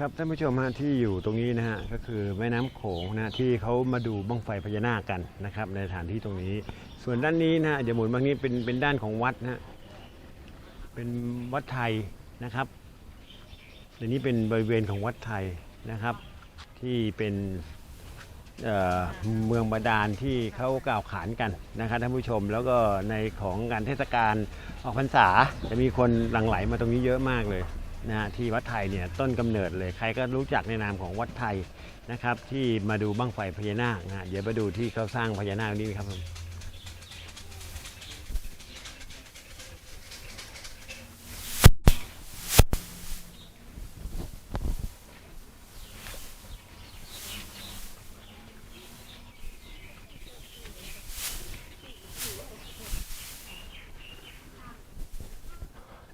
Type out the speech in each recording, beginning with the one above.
ครับท่านผู้ชมฮะที่อยู่ตรงนี้นะฮะก็คือแม่น้ำโขงนะที่เขามาดูบั้งไฟพญานาคกันนะครับในสถานที่ตรงนี้ ส่วนด้านนี้นะฮะเดี๋ยวหมุนบางนี้เป็นเป็นด้านของวัดนะเป็นวัดไทยนะครับอันนี้เป็นบริเวณของวัดไทยนะครับ ที่เป็นเเมืองบาดาลที่เขากล่าวขานกันนะครับท่านผู้ชมแล้วก็ในของงานเทศกาลออกพรรษาจะมีคนหลั่งไหลมาตรงนี้เยอะมากเลย นะฮะที่วัดไทยเนี่ยต้นกำเนิดเลยใครก็รู้จักในนามของวัดไทยนะครับที่มาดูบั้งไฟพญานาคนะเดี๋ยวมาดูที่เขาสร้างพญานาคนี้ครับผม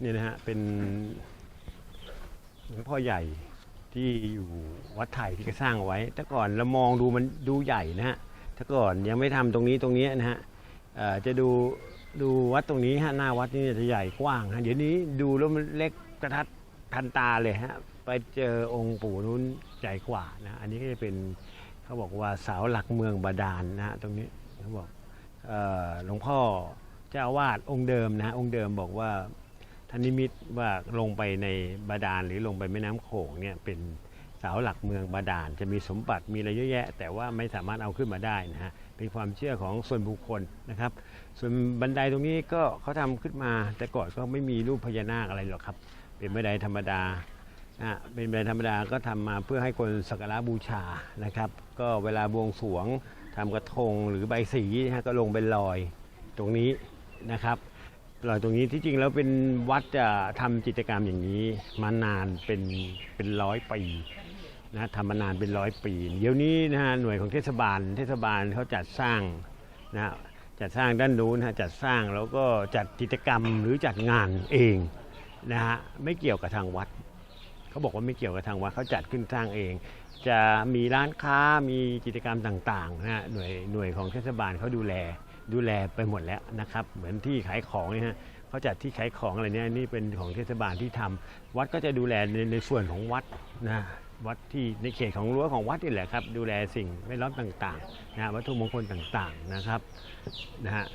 นี่ยนะฮะเป็น หลวงพ่อใหญ่ที่อยู่วัดไทยที่เขาสร้างเอาไว้ แต่ก่อนเรามองดูมันดูใหญ่นะฮะแต่ก่อนยังไม่ทำตรงนี้ตรงนี้นะฮะจะดูดูวัดตรงนี้ฮะหน้าวัดนี่จะใหญ่กว้างฮะเดี๋ยวนี้ดูแล้วมันเล็กกระทัดทันตาเลยฮะไปเจอองค์ปู่นู้นใหญ่กว่านะอันนี้ก็จะเป็นเขาบอกว่าเสาหลักเมืองบาดาลนะฮะตรงนี้เขาบอกหลวงพ่อเจ้าวาสองค์เดิมนะฮะองค์เดิมบอกว่า ท่านนิมิตว่าลงไปในบาดาลหรือลงไปแม่น้ำโขงเนี่ยเป็นเสาหลักเมืองบาดาลจะมีสมบัติมีอะไรเยอะแยะ แต่ว่าไม่สามารถเอาขึ้นมาได้นะฮะเป็นความเชื่อของส่วนบุคคลนะครับ ส่วนบันไดตรงนี้ก็เขาทำขึ้นมา แต่ก่อนก็ไม่มีรูปพญานาคอะไรหรอกครับ เป็นบันไดธรรมดานะเป็นบันไดธรรมดาก็ทำมาเพื่อให้คนสักการะบูชานะครับ ก็เวลาบวงสรวงทำกระทงหรือใบสีนะฮะก็ลงเป็นลอยตรงนี้นะครับ ลอยตรงนี้ที่จริงแล้วเป็นวัดจะทำกิจกรรมอย่างนี้มานานเป็นเป็นร้อยปีนะทำมานานเป็นร้อยปี เดี๋ยวนี้นะฮะหน่วยของเทศบาล เทศบาลเขาจัดสร้างนะฮะจัดสร้างด้านนู้นนะจัดสร้างแล้วก็จัดกิจกรรมหรือจัดงานเองนะฮะไม่เกี่ยวกับทางวัดเขาบอกว่าไม่เกี่ยวกับทางวัดเขาจัดขึ้นสร้างเอง จะมีร้านค้ามีกิจกรรมต่างๆนะฮะหน่วยหน่วยของเทศบาลเขาดูแล ดูแลไปหมดแล้วนะครับ เหมือนที่ขายของเนี่ยฮะเขาจัดที่ขายของอะไรเนี่ยนี่เป็นของเทศบาลที่ทำวัดก็จะดูแลในในส่วนของวัดนะวัดที่ในเขตของรั้วของวัดนี่แหละครับ ดูแลสิ่งแวดล้อมต่างๆนะวัตถุมงคลต่างๆนะครับนะฮะ